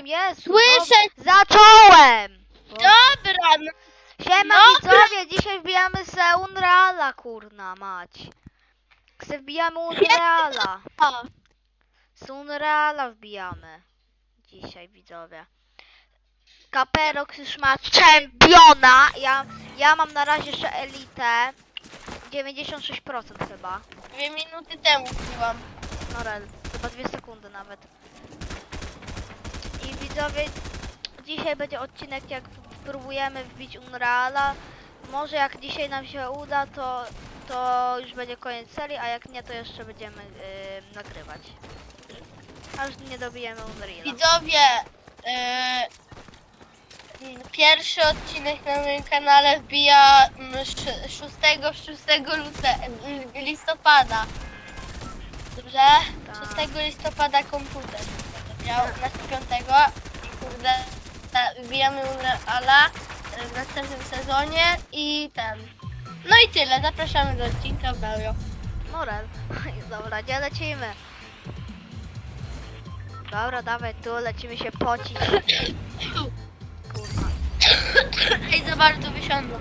zacząłem, jest! Słyszę! Zacząłem! Dobra, no. Siema Dobra. widzowie, dzisiaj wbijamy se Unreala, kurna mać. Se wbijamy Unreala. O, Z Unreala wbijamy. Dzisiaj widzowie. Kaperox już ma czempiona. Ja, ja mam na razie jeszcze elitę. 96% chyba. dwie minuty temu byłam. No rel, chyba dwie sekundy nawet. Widzowie, dzisiaj będzie odcinek jak spróbujemy wbić Unreala. Może jak dzisiaj nam się uda, to, to już będzie koniec serii, a jak nie, to jeszcze będziemy yy, nagrywać. Aż nie dobijemy Unreala. Widzowie, e, pierwszy odcinek na moim kanale wbija mm, sz- 6, 6 lute, mm, listopada. Dobrze? Tak. 6 listopada komputer miał na 5 i kurde wbijamy Ala e, w następnym sezonie i ten. No i tyle, zapraszamy do odcinka Belio. Morel. Dobra, gdzie lecimy? Dobra, dawaj tu, lecimy się pocić. Kurwa. Ej, za bardzo wysiądło.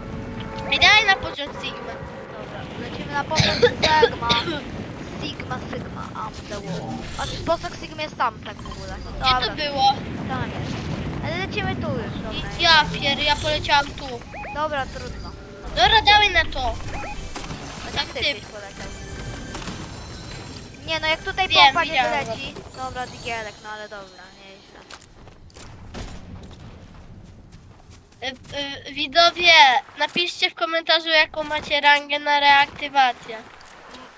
Ej, daj na pociąg Sigma. Dobra, lecimy na posag Sigma. Sigma, Sigma, am the wall. A posag Sigma jest tam tak w ogóle? Gdzie to Dobra, było? tam jest. Ale lecimy tu już, dobra. Ja pier, ja poleciałam tu. Dobra, trudno. Dobra, dawaj na to. A gdzieś poleciał. Nie no, jak tutaj Wiem, pompa nie widziałem. Dobra, digielek, no ale dobra, nieźle. Y, y, Widzowie, napiszcie w komentarzu jaką macie rangę na reaktywację.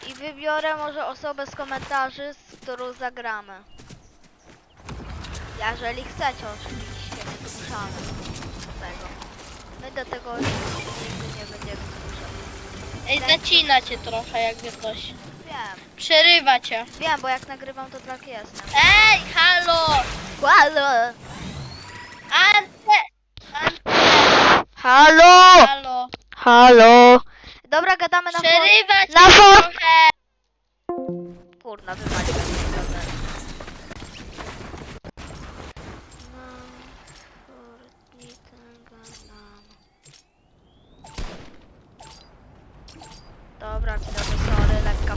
I wybiorę może osobę z komentarzy, z którą zagramy. Jeżeli chcecie oczywiście, nie zmuszamy do tego. My do tego nigdy nie będziemy zmuszać. Ej, zacina cię trochę jakby coś. Wiem, Przerywa cię. wiem, bo jak nagrywam to tak jest. Ej, halo! Halo! Ante! Ante! Halo! Halo! Halo! Dobra, gadamy na for... Przerywa cię na for- trochę! Kurna, wywaliłem się gazet. Dobra, widzowie, sorry, lekka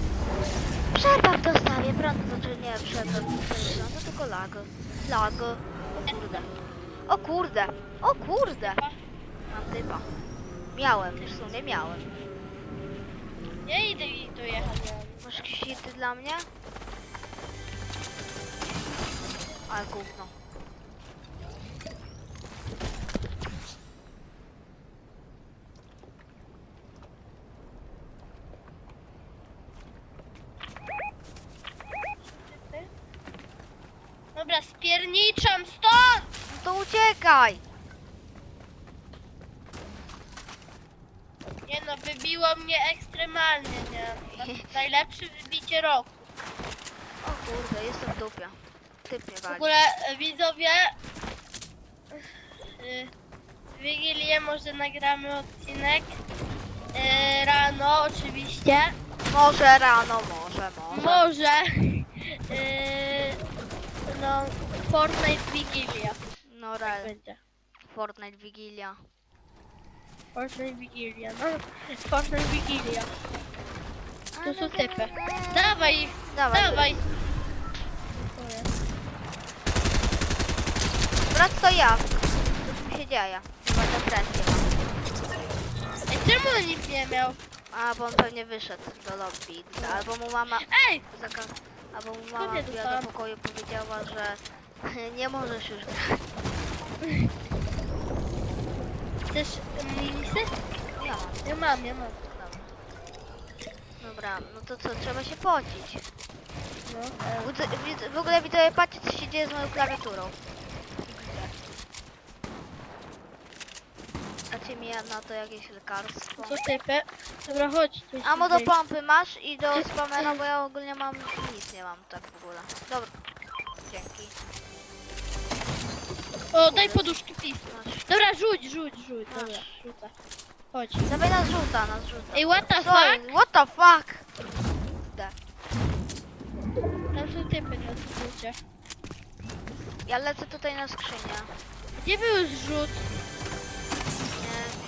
Przerwa w dostawie, prąd znaczy nie przerwa w dostawie, no tylko lag. Lag. O kurde. O kurde. O kurde. Mam typa. Miałem, w sumie miałem. Ja idę i tu jechać. Masz ksity dla mnie? Ale gówno. 20 roku. O kurde, jestem w dupie. Typ W ogóle e, widzowie, e, w Wigilię może nagramy odcinek e, rano oczywiście. Może rano, może, może. Może. No, Fortnite Wigilia No tak rel. Fortnite Wigilia. Fortnite Wigilia, no. Fortnite Wigilia. Tu są typy. Dawaj ich, Dawaj. dawaj. Brat to ja. Co tu się dzieje? Chyba depresję mam. Ej, czemu on nic nie miał? A, bo on pewnie wyszedł do lobby. Albo mu mama... Ej, Zaka... Albo mu mama nie wbiła dostałam? do pokoju powiedziała, że nie możesz już grać. chcesz minisy? Ja mam. Ja mam, ja mam. Dobra. No to co, trzeba się pocić. No. Widzę- W ogóle widzę, patrzcie co się dzieje z moją klawiaturą. Dacie mi na to jakieś lekarstwo. Co typy? Dobra, chodź. jest Amo do tutaj. pompy masz i do spamera, bo ja ogólnie mam nic nie mam tak w ogóle. Dobra. Dzięki. O, daj poduszki, please. Masz. Dobra, rzuć, rzuć, rzuć. Dobra, Masz. rzucę. Chodź. Dawaj nas rzuta, nas rzuta. Ej, what the Co fuck? jest? What the fuck? Kurde. Tam są typy na. Ja lecę tutaj na skrzynię. Gdzie był zrzut? Nie wiem.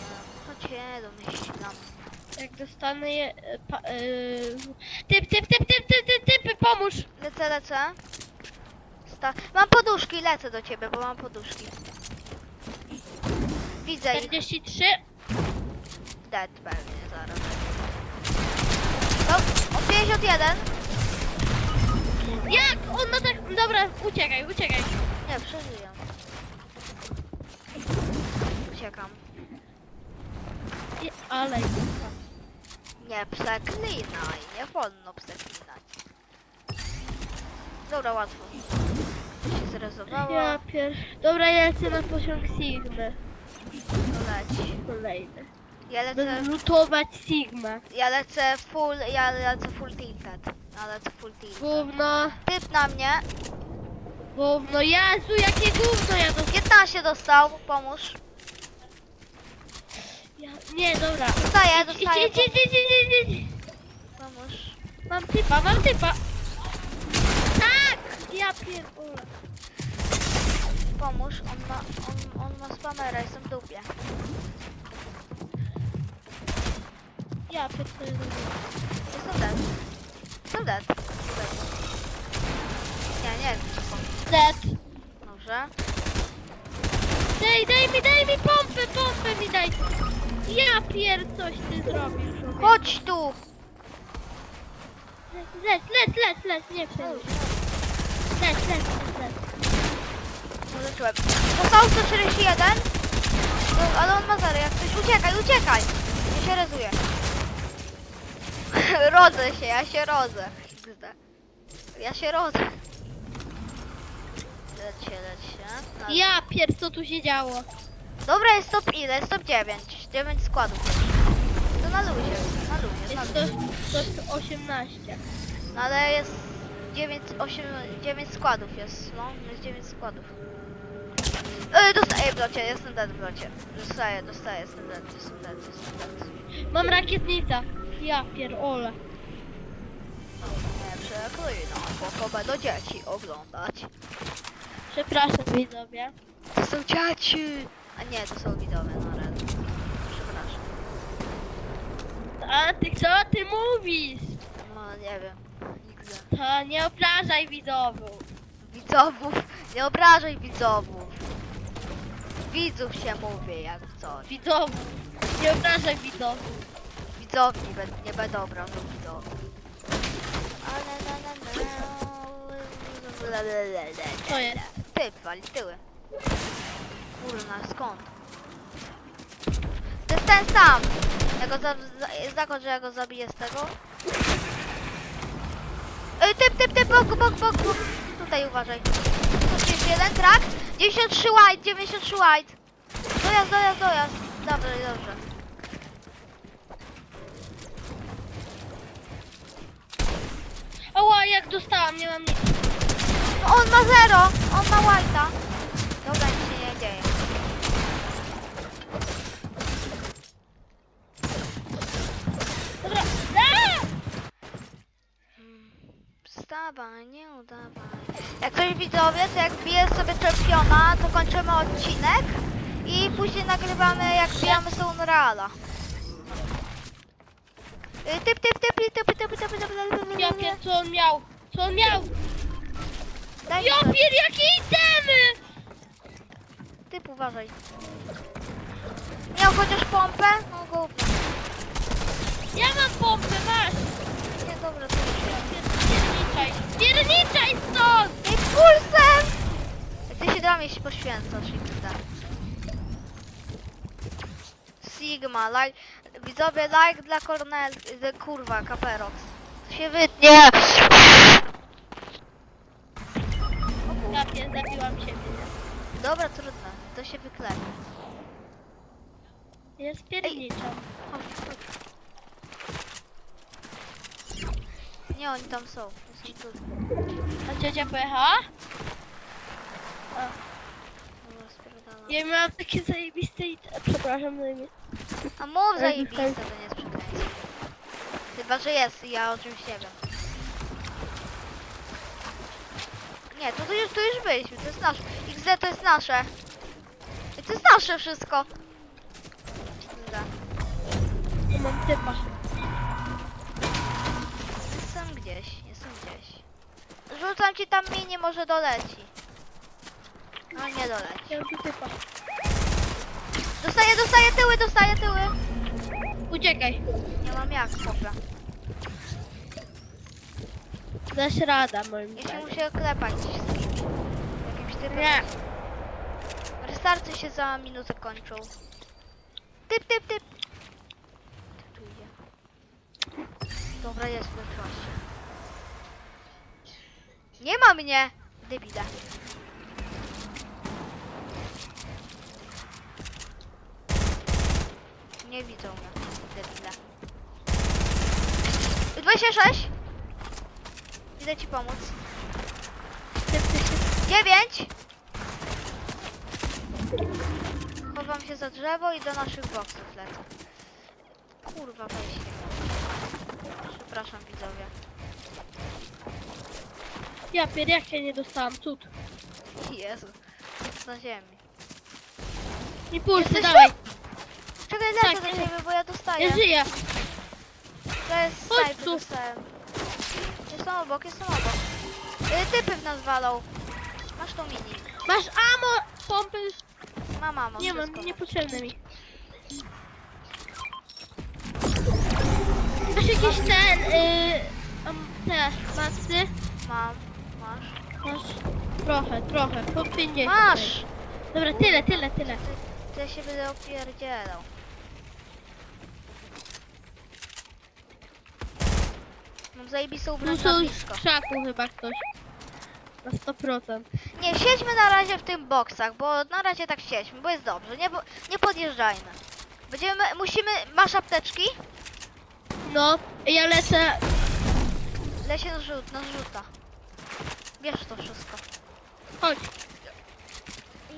Choć nie domyślam. Jak dostanę je... e, Pa, e, typ, typ, typ, typ, typ, typ, typy, pomóż! Lecę, lecę. Sta mam poduszki, lecę do ciebie, bo mam poduszki. Widzę ich. 43. Dead pewnie zaraz. O, o 51. Jak? On ma tak... Dobra, uciekaj, uciekaj. Nie, przeżyję. Uciekam. I- Ale... Nie przeklinaj, nie wolno przeklinać. Dobra, łatwo. Się zrezowało, Ja pier... Dobra, ja lecę na poziom Sigmy. to leci. Kolejny. Ja lecę, Sigmę. ja lecę full, ja lecę full tilted. Ja lecę full tilted. Gówno, Typ na mnie, gówno, Jezu, jakie gówno ja dostałem. 15 dostał, pomóż. Ja... Nie, dobra. Dostaję, Idź, idź, dostaję, idź, idź, idź, idź, idź. pomóż. Mam typa, mam typa. Tak! Ja pierdolę. Pomóż, on ma, on, on ma spamera, jestem w dupie. Ja pierdolę. Jestem dead. Jestem dead. Dead. Nie, nie, tylko. Dead. Dobrze. Daj, daj mi, daj mi pompę, pompę mi daj. Ja pier, coś ty człowieku. Chodź tu! Lec, lec, lec, lec, nie przejmuj się. Lec, lec, lec, lec. Zobaczyłem. Dostał 141. No, ale on ma zero, jak coś. Uciekaj, uciekaj! Ja się rezuję. Rodzę się, ja się rodzę. Ja się rodzę. Leć się, leć się. Na- Ja pier, co tu się działo? Dobra, jest top ile? Jest top 9. 9 składów. To na luzie, na luzie, na Jest luzie. to, to 18. No ale jest 9, 8, 9 składów jest, no, jest 9 składów. Yy, dostaję w locie, jestem dead w locie. Dostaję, dostaję, jestem dead, jestem dead, jestem dead. Mam rakietnica. Ja pier, ole. Nie przeklinam, bo to będą dzieci oglądać. Przepraszam widzowie. To są dzieci! A nie, to są widowie, no red. Przepraszam. A ty co ty mówisz? No nie wiem. XD. To nie obrażaj widzowów. Widzowów, nie obrażaj widzowów. Widzów się mówi, jak coś. Widzowów. Nie obrażaj widzowów. Widzowni be- nie będę obrażał widzowów. Co jest? Typ wali tyły. Kurna, skąd? To jest ten sam. Ja go za, za, zakład, że ja go zabiję z tego. Ej, typ, typ, typ, bok, bok, bok, bok. Tutaj uważaj. Tu jest jeden, krak. 93 white, 93 white. Dojazd, dojazd, dojazd. Dobrze, dobrze. Ała, jak dostałam, nie mam nic. No on ma zero, on ma white'a. Dobra, nic się nie dzieje. Dobra. Aaa! Wstawaj, nie udawaj. Jak ktoś widzowie, to jak bije sobie czempiona, to kończymy odcinek i później nagrywamy jak bijamy z Unreala. Y, Typ, typ, typ, typ, typ, typ, typ, typ, typ, Ja pier, co on miał? Co on miał? Daj mi Ja coś. pier, jakie itemy! Typ, uważaj. Miał chociaż pompę? No gówno. Ja mam pompę, masz! Nie, dobra, to już Ja pier, Spierniczaj! Spierniczaj stąd! Ej, pulsem! Ty się dla mnie się poświęcasz, XD. Sigma, like, widzowie, like dla Cornel, y, kurwa, Kaperox. To się wytnie! O Ja pier, zabiłam ciebie. Dobra, trudno, to się wykleje. Ja spierniczam. Chodź, chodź. Nie, oni tam są. Są tu. A ciocia pojechała? Dobra, spierdalam. Ja miałam takie zajebiste itemy. Przepraszam, zajebiste. A mów zajebiste, to nie jest przekleństwo. Chyba, że jest, ja o czymś nie wiem. Nie, to, już, to już byliśmy, to jest nasze. XD to jest nasze. I to jest nasze wszystko. Tu mam typa. Jestem gdzieś, jestem gdzieś. Rzucam ci tam mini, może doleci. No nie. Ja tu typa. Dostaję, dostaję tyły, dostaję tyły. Uciekaj. Nie mam jak, chłopie. Dasz rada moim Ja się zdaniem. muszę klepać z kimś. Jakimś typem. Nie. Restarty się za minutę kończą. Typ, typ, typ. Typ tu idzie. Dobra, jest, skończyła się. Nie ma mnie! Debile. Nie widzą mnie, debile. 26! Idę ci pomóc. Typ, typ, typ. 9! Chowam się za drzewo i do naszych boksów lecę. Kurwa, weź się. Przepraszam widzowie. Ja pier, jak się nie dostałam, cud. Jezu. Jest na ziemi. Impulsy, Jesteś dawaj. Czekaj, lecę do ciebie, bo ja dostaję. Ja żyję. To jest Chodź snajper, tu. dostałem. Jestem obok, jestem obok. Y, typy w nas walą. Masz tą mini. Masz amo, pompy. Ma mamo, Nie mam, wszystko. niepotrzebne mi. Masz jakiś ten, y, am, te, macy? Mam, masz. Masz trochę, trochę, po 50. Masz! Dobra, tyle, tyle, tyle. To ja się będę opierdzielał. Mam zajebistą Tu są w krzaku chyba ktoś. Na 100%. Nie, siedźmy na razie w tym boksach, bo na razie tak siedźmy, bo jest dobrze. Nie, bo- nie podjeżdżajmy. Będziemy, musimy, masz apteczki? No, ja lecę. Lesie na rzut, na rzuta. Bierz to wszystko. Chodź.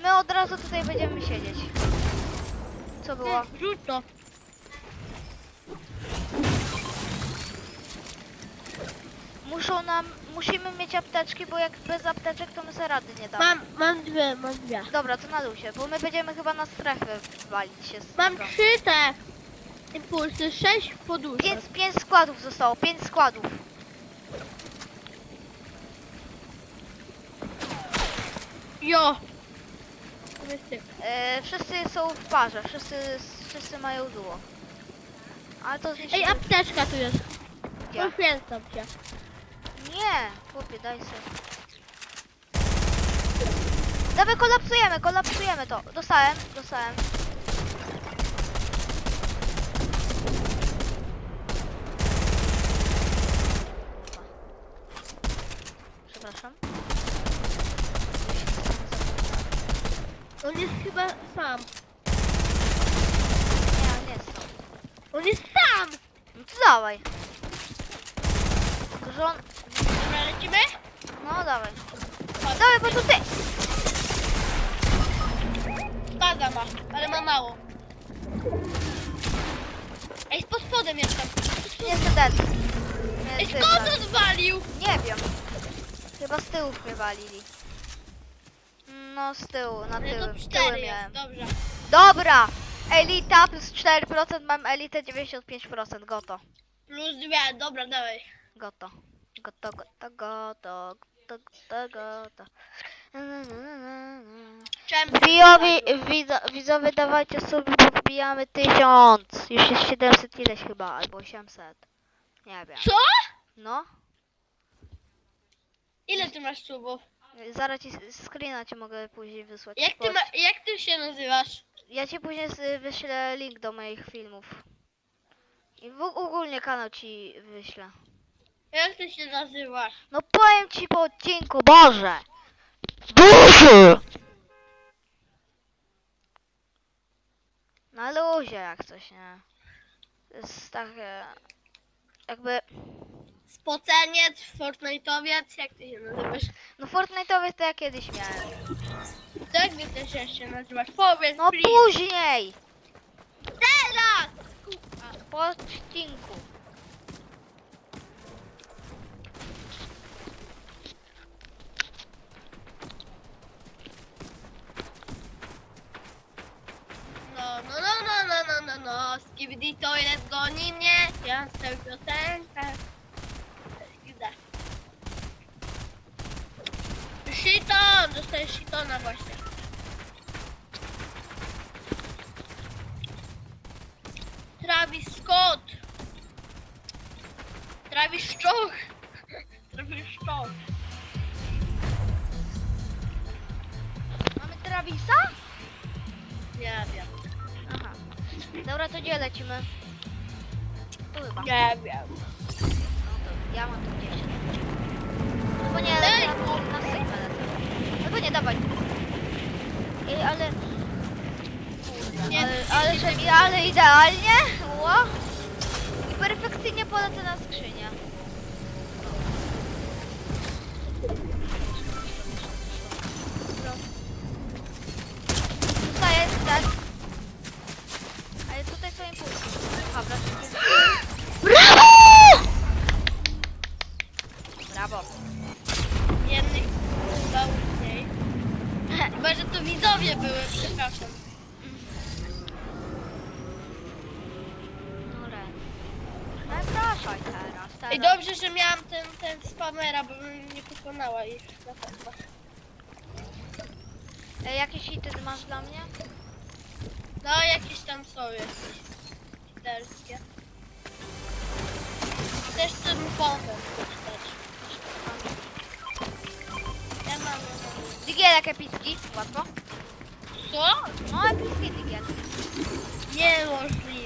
My od razu tutaj będziemy siedzieć. Co było? Rzuć to. Muszą nam, musimy mieć apteczki, bo jak bez apteczek to my sobie rady nie damy. Mam, mam dwie, mam dwie. Dobra, to na luzie, bo my będziemy chyba na strefę walić się z Mam tego. trzy te impulsy, sześć poduszek. Pięć, pięć składów zostało, pięć składów. Jo. To jest typ. E, wszyscy są w parze, wszyscy, wszyscy mają duo. Ale to Ej, apteczka tu jest. Poświęcam cię. Nie, chłopie, daj sobie. Dawaj, kolapsujemy, kolapsujemy to. Dostałem, dostałem. Przepraszam. On jest chyba sam. Nie, on jest to. On jest sam! No to dawaj. Tylko, że on... Lecimy? No dawaj. Dawaj, bo to ty! Spada ma, ale ma mało. Ej, pod spodem jestem. Jestem dead. Ej, skąd tak. odwalił? Nie wiem. Chyba z tyłu mnie walili. No z tyłu, na Ale tył, to tyły cztery miałem. jest, dobrze. Dobra! Elita plus 4%, mam elitę 95%, goto. Plus dwie, dobra, dawaj. Goto. Goto, goto, goto, goto, goto, goto. Na, na, na, na, na. Czem Widzowie, widzo, widzowie dawajcie sobie, bo wbijamy 1000. Już jest 700 ileś chyba, albo 800. Nie wiem. Co? No, Ile ty masz subów? zaraz ci screena ci mogę później wysłać. Jak ty, ma, jak ty się nazywasz? Ja ci później s- wyślę link do moich filmów. I w, ogólnie kanał ci wyślę. Jak ty się nazywasz? No powiem ci po odcinku, Boże! Boże! Na luzie jak coś, nie? To jest takie... Jakby... Spoceniec, Fortnite'owiec, jak ty się nazywasz? No Fortnite'owy to ja kiedyś miałem. To jak ty też się nazywasz? Powiedz, No please. później! Teraz! Po odcinku. Skibidi Toilet goni mnie, ja chcę piosenkę. Idę. Shiton! Dostajesz Shitona właśnie. Travis Scott! Travis Szczoch! Travis Szczoch! Dobra, to gdzie lecimy? Tu chyba. Nie wiem. No to ja mam tu gdzieś. No bo nie, lecę na, na sygnał lecę. No bo nie, dawaj. Ej, ale... Nie, ale, ale, że ale idealnie. Ło. I perfekcyjnie polecę na skrzynię. I dobrze, że miałam ten, ten spamera, bo bym nie pokonała ich na pewno. E, jakieś hity ty masz dla mnie? No, jakieś tam są jakieś literskie. Też bombę dać. Ja mam... ja mam. Digielek epicki, łatwo. Co? No epicki digiel. Niemożliwe.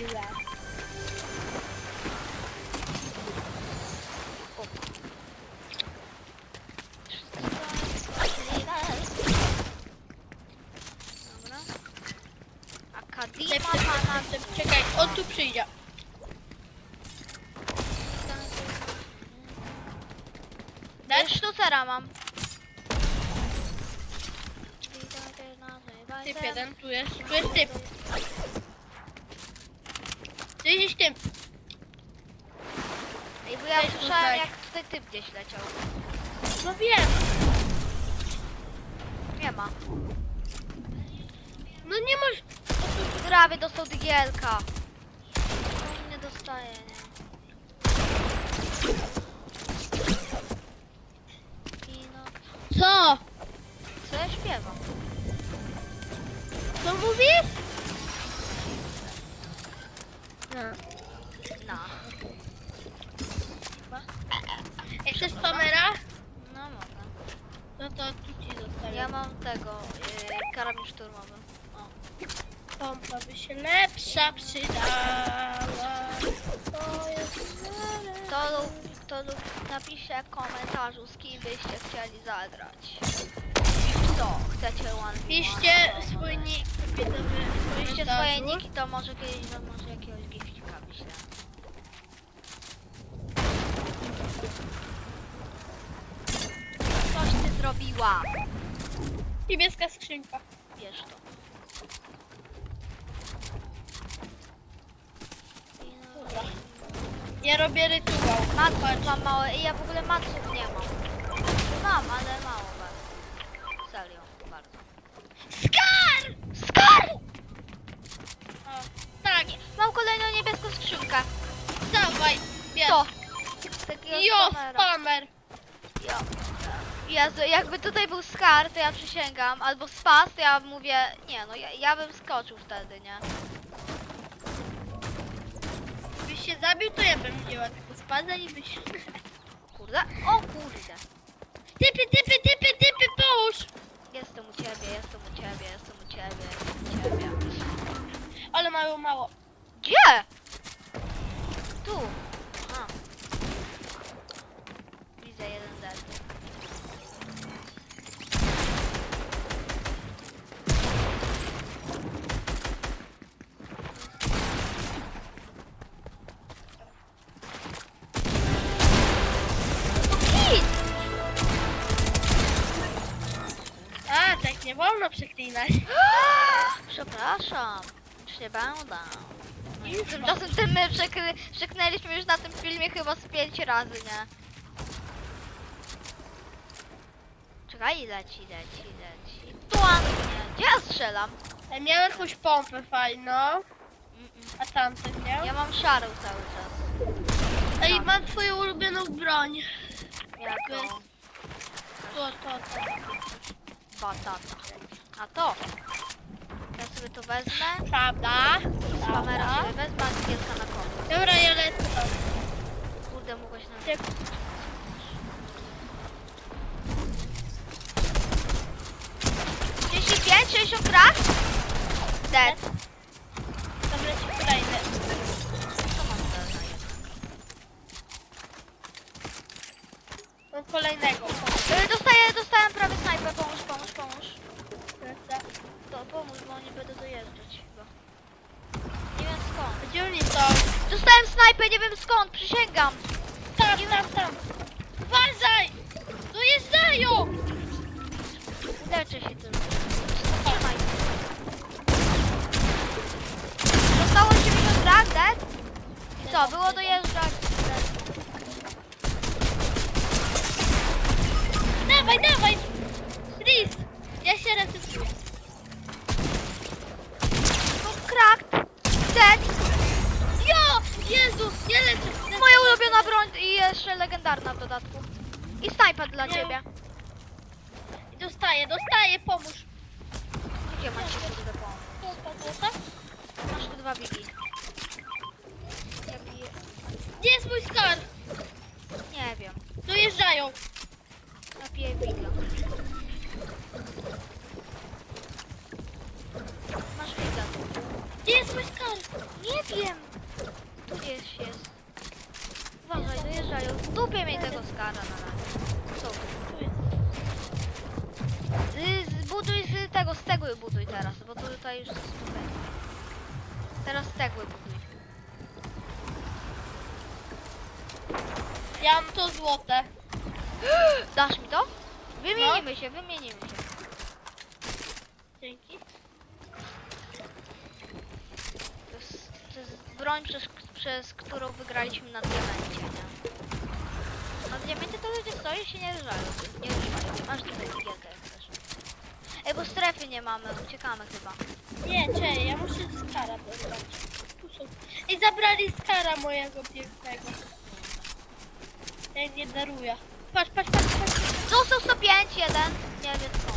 Daj sztucera mam. Typ jeden, tu jest, tu jest typ. Tu jest typ. Ej, bo ja Weź słyszałem tutaj. jak tutaj typ gdzieś leciał. No wiem. Nie ma. No nie masz... Prawie dostał digielka. On nie dostaje, nie. Mówisz? No. No. Jak chcesz spamera? No mogę. No to tu ci zostawię. Ja mam tego, yy, karabin szturmowy. O. Pompa by się lepsza przydała. To jest... To lub, to lub napisze w komentarzu z kim byście chcieli zagrać. I co? Chcecie one Piszcie swój nick Piszcie swoje niki, to może kiedyś wam może jakiegoś gifcika wyślę. Coś ty zrobiła. Niebieska skrzynka. Wiesz to. Dobra. Ja robię rytuał. Maców mam małe i ja w ogóle maców nie mam. Mam, ale mało bardzo. Serio, bardzo. Skar! Skar! O, tak, Mam kolejną niebieską skrzynkę. dawaj. Bierz. To. Takiego Jo, spamer. Jo. Jezu, jakby tutaj był skar, to ja przysięgam, albo spas, to ja mówię, nie no, ja, ja bym skoczył wtedy, nie? Gdybyś się zabił, to ja bym wzięła tylko spada i byś... Kurde, o kurde. Typy, typy, typy, typy, połóż! Jestem u ciebie, jestem u ciebie, jestem u ciebie, jestem u ciebie. Ale mało, mało. Gdzie? Tu. A. Widzę jeden dead. A, tak nie wolno przeklinać. Przepraszam, już nie będę. Już Tymczasem tym my przekry- przeknęliśmy już na tym filmie chyba z pięć razy, nie? Czekaj, leci, leci, leci. Tu, nie, gdzie ja strzelam? Ja miałem jakąś pompę fajną. A tamten miał? Ja mam szarą cały czas. Ej, mam twoją ulubioną broń. Jako To, to, to. batata. A to? Sobie to wezmę. Prawda? Kamera Prawda? sobie wezmę, a kilka na koło. Dobra, ja lecę. Kurde, mogłeś na... Ty- 35, 60 krak? Dead. Dobra, ci kolejny. Co mam teraz na jedno? Mam kolejnego. Y, Dostaję, dostałem prawie snajpę, pomóż, pomóż, pomóż. Lecę. To pomóż, bo nie będę dojeżdżać chyba. Nie wiem skąd. Gdzie oni są? Dostałem snajpę, nie wiem skąd, przysięgam. Tam, tam, tam. Uważaj! Dojeżdżają! Leczę się tym. Trzymaj. Zostało 80 krak, dead? I co, było dojeżdżać? Dead. Dawaj, dawaj! Tris! Ja się recytuję. No krak, dead. Jo! Jezu! Ja lecę! lecę. Moja ulubiona broń i jeszcze legendarna w dodatku. I snajpa dla Nie. ciebie. I Dostaję, pomóż. Gdzie się kurde pomóc? Masz tu dwa bigi. Ja biję. Gdzie jest mój skar? Nie wiem. Dojeżdżają. Napiję biga. Masz biga. Gdzie jest mój skar? Nie wiem. Tu gdzieś jest. Uważaj, dojeżdżają. W dupie miej tego skara na razie. Co? Tu jest. Y, z tego, z cegły buduj teraz, bo tutaj już jest tutaj. Teraz z cegły buduj. Ja mam to złote. Dasz mi to? Wymienimy się, wymienimy się. Dzięki. To jest, to jest broń, przez, przez którą wygraliśmy na diamencie, nie? Na diamencie to ludzie stoją i się nie ruszają. Nie tutaj igielkę jak chcesz. Ej, bo strefy nie mamy, uciekamy chyba. Nie, czekaj, ja muszę skara. Tu są. I zabrali skara mojego pięknego. Ja nie daruję. Patrz, patrz, patrz, patrz. Został 105, jeden. Nie wiem skąd.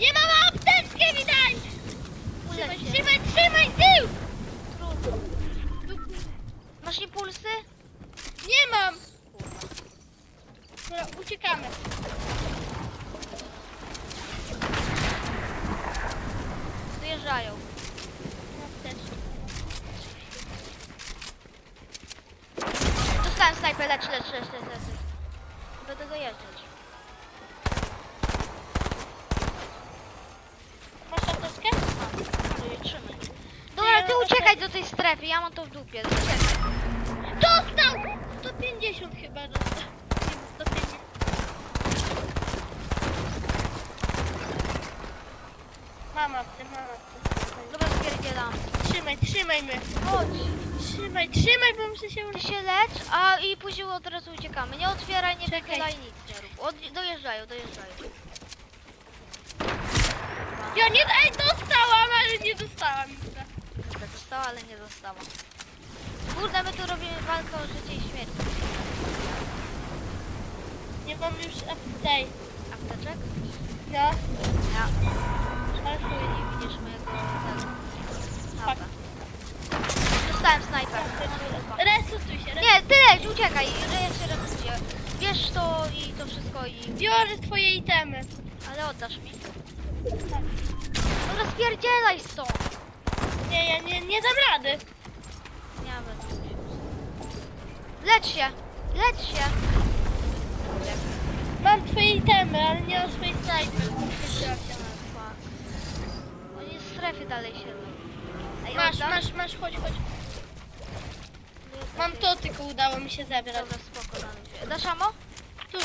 Nie mam apteczkę mi daj! Trzymaj, trzymaj, trzymaj, tył! Trudno. Masz impulsy? Nie mam! Dobra, uciekamy. Dojeżdżają. Apteczkę. Dostałem snajpę, lecz, lecz, lecz, lecz, lecz. Będę dojeżdżać. Masz apteczkę? Mam. Trzymaj. Dobra, ty uciekaj do tej strefy, ja mam to w dupie. Uciekaj. Dostał! 150 chyba dostał. Nie, 150. Mama, ty mama. ty. Dobra, spierdzielam. Trzymaj, trzymaj mnie. Chodź. Trzymaj, trzymaj, bo muszę się Ty uleczyć. się lecz, a i później od razu uciekamy. Nie otwieraj, nie Czekaj. nic nie rób. Od, dojeżdżają, dojeżdżają. Ja nie, ej, dostałam, ale nie dostałam. nic. Dostała, ale nie dostała. Kurde, my tu robimy walkę o życie i śmierć. Nie mam już tej. Apteczek? No, Ja. chuj. nie widzisz mojego tego. Dobra. Dostałem snajper. Resutuj się, resutuj. Nie, ty leć, uciekaj, że ja się respiję. Bierz to i to wszystko i... Biorę twoje itemy. Ale oddasz mi. Tak. No rozpierdzielaj stąd. Nie, ja nie, nie dam rady. Nie będę musiał. Lecz się, lecz się. Mam twoje itemy, ale nie mam swojej snajpy. Oni w strefie dalej siedzą. Ej, Masz, oddasz? masz, masz, chodź, chodź. Mam to, tylko udało mi się zebrać. Dobra, spoko, damy. Dasz amo? Tu.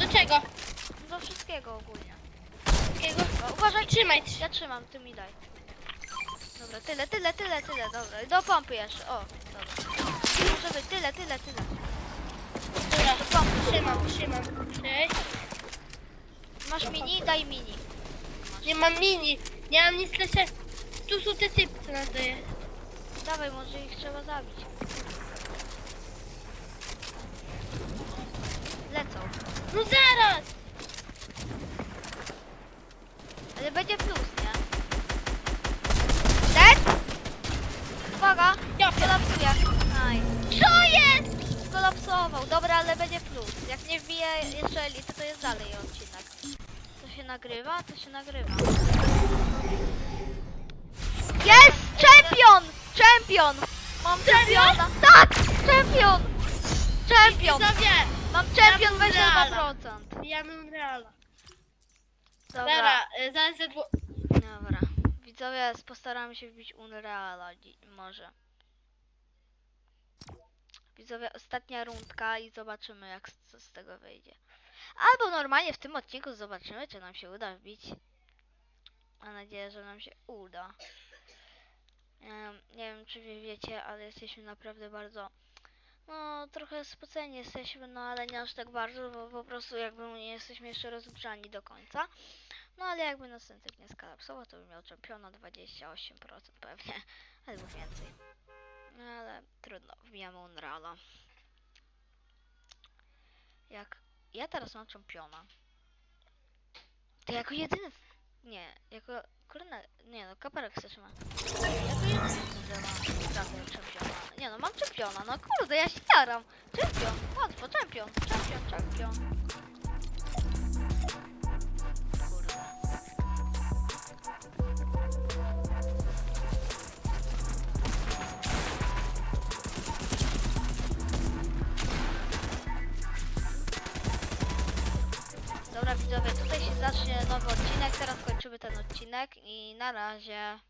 Do czego? Do wszystkiego ogólnie. Takiego? Uważaj, Trzymaj, Ja trzymam, ty mi daj. Dobra, tyle, tyle, tyle, tyle, dobra. Do pompy jeszcze, o, dobra. Może być tyle, tyle, tyle. Dobra, Do pompy. trzymam, trzymam. Cześć. Masz mini? Daj mini. Nie mam mini. Nie mam nic lecę. Tu są te typy, co nas daje. Dawaj, może ich trzeba zabić. Lecą. No zaraz! Ale będzie plus, nie? Dead? Uwaga! Ja Kolapsuje. Co jest? Skolapsował. Dobra, ale będzie plus. Jak nie wbije jeszcze elity, to jest dalej odcinek. To się nagrywa? To się nagrywa. Jest! Czempion! Czempion! Mam czempiona! Tak! Czempion! Czempion! Widzowie, Mam czempion Ja bym 22%. bijamy Unreala. Dobra. Dobra, y, zaraz ze dwu... Widzowie, postaramy się wbić Unreala może. Widzowie, ostatnia rundka i zobaczymy jak co z tego wyjdzie. Albo normalnie w tym odcinku zobaczymy, czy nam się uda wbić. Mam nadzieję, że nam się uda. Em, nie wiem, czy wy wiecie, ale jesteśmy naprawdę bardzo... No, trochę spoceni jesteśmy, no ale nie aż tak bardzo, bo po prostu jakby nie jesteśmy jeszcze rozgrzani do końca. No ale jakby następny nie skalapsował, to bym miał czempiona 28% pewnie, albo więcej. No ale trudno, wbijamy Unreala. Jak ja teraz mam czempiona, to jako jedyny, nie, jako, kurde, nie no, kaperek ma. Jako jedyny mam czempiona. Nie no, mam czempiona, no kurde, ja się staram. Czempion, łatwo, czempion, czempion, czempion. Widzowie, tutaj się zacznie nowy odcinek, teraz kończymy ten odcinek i na razie.